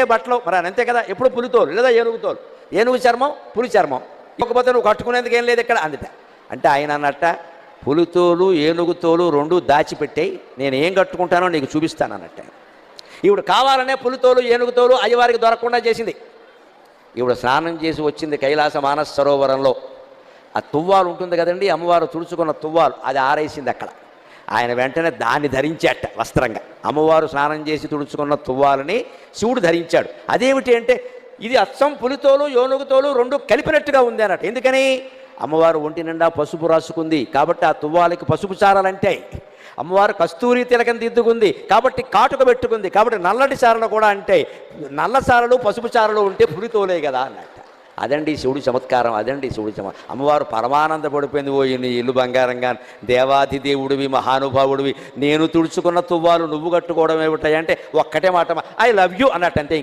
ఉండే బట్టలు మరి అని అంతే కదా? ఎప్పుడు పులితోలు లేదా ఏనుగుతోలు. ఏనుగు చర్మం పులి చర్మం. ఇవ్వకపోతే నువ్వు కట్టుకునేందుకు ఏం లేదు ఇక్కడ అందుట. అంటే ఆయన అన్నట్ట పులితోలు ఏనుగు తోలు రెండు దాచిపెట్టాయి నేను ఏం కట్టుకుంటానో నీకు చూపిస్తాను అన్నట్ట ఈవిడ కావాలనే పులితోలు ఏనుగుతోలు అయ్యవారికి దొరకకుండా చేసింది. ఈవిడ స్నానం చేసి వచ్చింది కైలాస మానస సరోవరంలో. ఆ తువ్వాలు ఉంటుంది కదండి అమ్మవారు తుడుచుకున్న తువ్వాలు అది ఆరేసింది అక్కడ. ఆయన వెంటనే దాన్ని ధరించాట వస్త్రంగా. అమ్మవారు స్నానం చేసి తుడుచుకున్న తువ్వాలని శివుడు ధరించాడు. అదేమిటి అంటే ఇది అచ్చం పులితోలు యోనుగుతోలు రెండు కలిపినట్టుగా ఉంది అన్నట్టు. ఎందుకని? అమ్మవారు ఒంటి నిండా పసుపు రాసుకుంది. కాబట్టి ఆ తువ్వాలకి పసుపు చారాలంటే అమ్మవారు కస్తూరి తిలకం దిద్దుకుంది. కాబట్టి కాటుక పెట్టుకుంది. కాబట్టి నల్లటి చారలు కూడా అంటే నల్ల చారలు పసుపు చారలు ఉంటే పులితోలే కదా అన్నాడు. అదండి శివుడి చమత్కారం అదండి శివుడి చమ అమ్మవారు పరమానంద పడిపోయింది ఓ నీ ఇల్లు బంగారంగా దేవాది దేవుడివి మహానుభావుడివి నేను తుడుచుకున్న తువ్వాలు నువ్వు కట్టుకోవడం ఏమిటాయి అంటే ఒక్కటే మాట ఐ లవ్ యూ అన్నట్టు అంతే